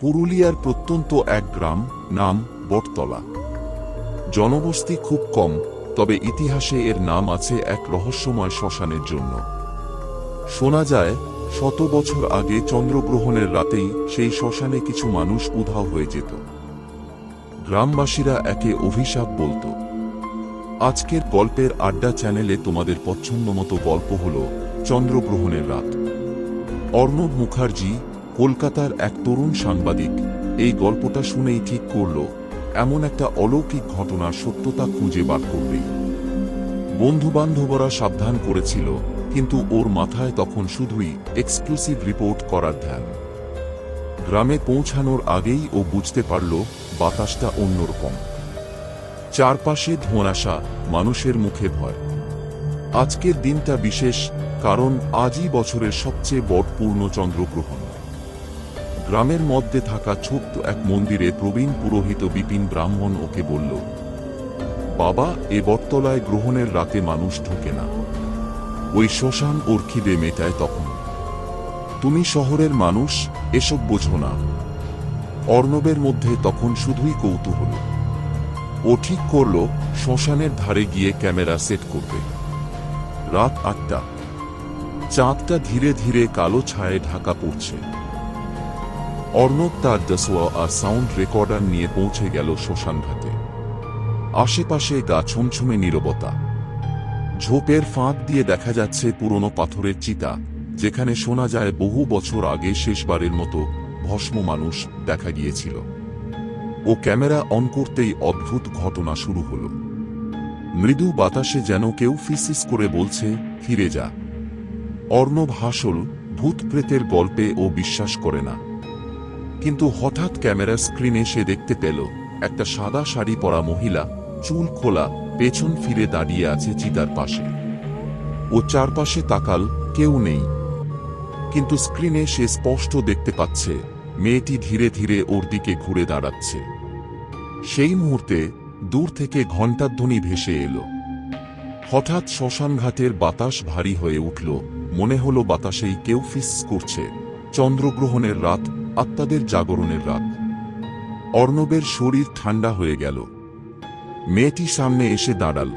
পুরুলিয়ার প্রত্যন্ত এক গ্রাম নাম বটতলা। জনবস্তি খুব কম, তবে ইতিহাসে এর নাম আছে এক রহস্যময় শ্মশানের জন্য। শোনা যায়, শত বছর আগে চন্দ্রগ্রহণের রাতেই সেই শ্মশানে কিছু মানুষ উধাও হয়ে যেত। গ্রামবাসীরা একে অভিশাপ বলতো। আজকের গল্পের আড্ডা চ্যানেলে তোমাদের পছন্দমতো গল্প হল চন্দ্রগ্রহণের রাত। অর্ণব মুখার্জি কলকাতার এক তরুণ সাংবাদিক এই গল্পটা শুনেই ঠিক করল, এমন একটা অলৌকিক ঘটনার সত্যতা খুঁজে বার করবেই বন্ধুবান্ধবরা সাবধান করেছিল, কিন্তু ওর মাথায় তখন শুধুই এক্সক্লুসিভ রিপোর্ট করার ধ্যান। গ্রামে পৌঁছানোর আগেই ও বুঝতে পারল, বাতাসটা অন্যরকম। চারপাশে ধোঁয়াশা, মানুষের মুখে ভয়। আজকের দিনটা বিশেষ, কারণ আজই বছরের সবচেয়ে বড় পূর্ণ চন্দ্রগ্রহণ। গ্রামের মধ্যে থাকা ছোট্ট এক মন্দিরে প্রবীণ পুরোহিত বিপিন ব্রাহ্মণ ওকে বলল, বাবা, এ বটতলায় গ্রহণের রাতে মানুষ ঢোকে না। ওই শ্মশান ওর খিদে মেটায় তখন। তুমি শহরের মানুষ, এসব বোঝো না। অর্ণবের মধ্যে তখন শুধুই কৌতূহল। ও ঠিক করল, শ্মশানের ধারে গিয়ে ক্যামেরা সেট করবে। রাত আটটা। চাঁদটা ধীরে ধীরে কালো ছায়ে ঢাকা পড়ছে। অর্ণব তার দসোয়া আর সাউন্ড রেকর্ডার নিয়ে পৌঁছে গেল শ্মশান ঘাটে। আশেপাশে গা ছমছমে নীরবতা। ঝোপের ফাঁক দিয়ে দেখা যাচ্ছে পুরনো পাথরের চিতা, যেখানে শোনা যায় বহু বছর আগে শেষবারের মতো ভস্ম মানুষ দেখা গিয়েছিল। ও ক্যামেরা অন করতেই অদ্ভুত ঘটনা শুরু হল। মৃদু বাতাসে যেন কেউ ফিসিস করে বলছে, ফিরে যা। অর্ণব হাসল, ভূত প্রেতের গল্পে ও বিশ্বাস করে না। কিন্তু হঠাৎ ক্যামেরার স্ক্রিনে সে দেখতে পেল, একটা সাদা শাড়ি পরা মহিলা, চুল খোলা, পেছন ফিরে দাঁড়িয়ে আছে চিতার পাশে। ও চারপাশে তাকাল, কেউ নেই। কিন্তু স্ক্রিনে সে স্পষ্ট দেখতে পাচ্ছে, মেয়েটি ধীরে ধীরে ওর দিকে ঘুরে দাঁড়াচ্ছে। সেই মুহূর্তে, দূর থেকে ঘণ্টাধ্বনি ভেসে এলো। হঠাৎ শ্মশানঘাটের বাতাস ভারী হয়ে উঠল, মনে হলো বাতাসেই কেউ ফিস করছে। চন্দ্রগ্রহণের রাত আত্মাদের জাগরণের রাত। অর্ণবের শরীর ঠান্ডা হয়ে গেল। মেয়েটি সামনে এসে দাঁড়াল।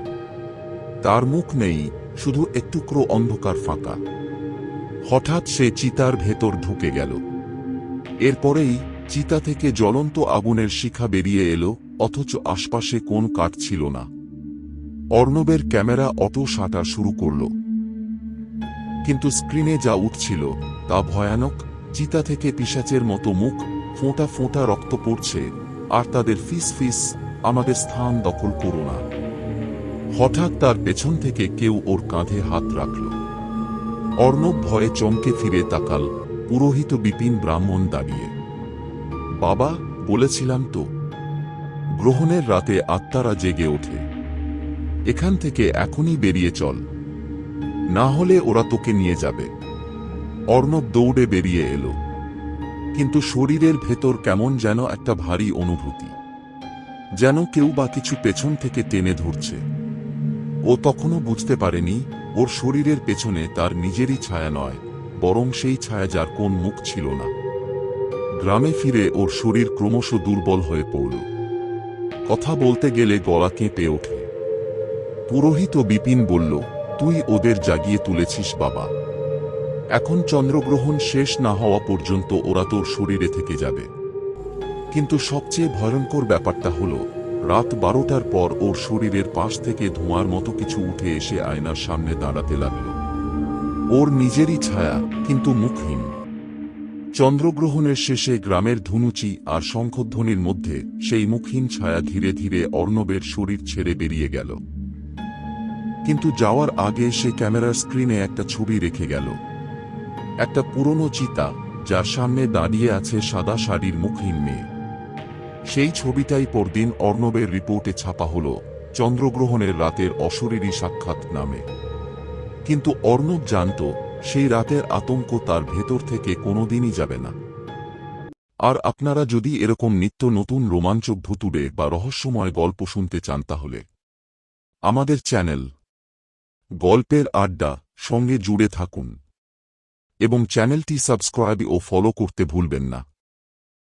তার মুখ নেই, শুধু একটুকরো অন্ধকার ফাঁকা। হঠাৎ সে চিতার ভেতর ঢুকে গেল। এরপরেই চিতা থেকে জ্বলন্ত আগুনের শিখা বেরিয়ে এলো, অথচ আশপাশে কোন কাঠ ছিল না। অর্ণবের ক্যামেরা অটো সাঁটা শুরু করল। কিন্তু স্ক্রিনে যা উঠছিল, তা ভয়ানক চিতা থেকে পিসাচের মতো মুখ ফোঁটা ফোঁটা রক্ত পড়ছে, আর তাদের ফিস ফিস আমাদের স্থান দখল করো না। হঠাৎ তার পেছন থেকে কেউ ওর কাঁধে হাত রাখল। অর্ণব ভয়ে চমকে ফিরে তাকাল পুরোহিত বিপিন ব্রাহ্মণ দাঁড়িয়ে। বাবা, বলেছিলাম তো। গ্রহণের রাতে আত্মারা জেগে ওঠে। এখান থেকে এখনই বেরিয়ে চল। না হলে ওরা তোকে নিয়ে যাবে। অর্ণব দৌড়ে বেরিয়ে এলো। কিন্তু শরীরের ভেতর কেমন যেন একটা ভারী অনুভূতি, যেন কেউ বা কিছু পেছন থেকে টেনে ধরছে। ও তখনও বুঝতে পারেনি, ওর শরীরের পেছনে তার নিজেরই ছায়া নয়, বরং সেই ছায়া যার কোন মুখ ছিল না। গ্রামে ফিরে ওর শরীর ক্রমশ দুর্বল হয়ে পড়ল। কথা বলতে গেলে গলা কেঁপে ওঠে। পুরোহিত বিপিন বলল, তুই ওদের জাগিয়ে তুলেছিস, বাবা। এখন চন্দ্রগ্রহণ শেষ না হওয়া পর্যন্ত ওরা তোর শরীরে থেকে যাবে। কিন্তু সবচেয়ে ভয়ঙ্কর ব্যাপারটা হল, রাত বারোটার পর ওর শরীরের পাশ থেকে ধোঁয়ার মতো কিছু উঠে এসে আয়নার সামনে দাঁড়াতে লাগল। ওর নিজেরই ছায়া, কিন্তু মুখহীন। চন্দ্রগ্রহণের শেষে গ্রামের ধুনুচি আর শঙ্খধ্বনির মধ্যে সেই মুখহীন ছায়া ধীরে ধীরে অর্ণবের শরীর ছেড়ে বেরিয়ে গেল। কিন্তু যাওয়ার আগে সে ক্যামেরার স্ক্রিনে একটা ছবি রেখে গেল। একটা পুরনো চিতা, যার সামনে দাঁড়িয়ে আছে সাদা শাড়ির মুখহীন মেয়ে। সেই ছবিটাই পরদিন অর্ণবের রিপোর্টে ছাপা হল, চন্দ্রগ্রহণের রাতের অশরীরী সাক্ষাৎ নামে। কিন্তু অর্ণব জানত, সেই রাতের আতঙ্ক তার ভেতর থেকে কোনোদিনই যাবে না। আর আপনারা যদি এরকম নিত্য নতুন রোমাঞ্চক ভুতুড়ে বা রহস্যময় গল্প শুনতে চান তাহলে, আমাদের চ্যানেল গল্পের আড্ডা সঙ্গে জুড়ে থাকুন। এবং চ্যানেলটি সাবস্ক্রাইব ও ফলো করতে ভুলবেন না।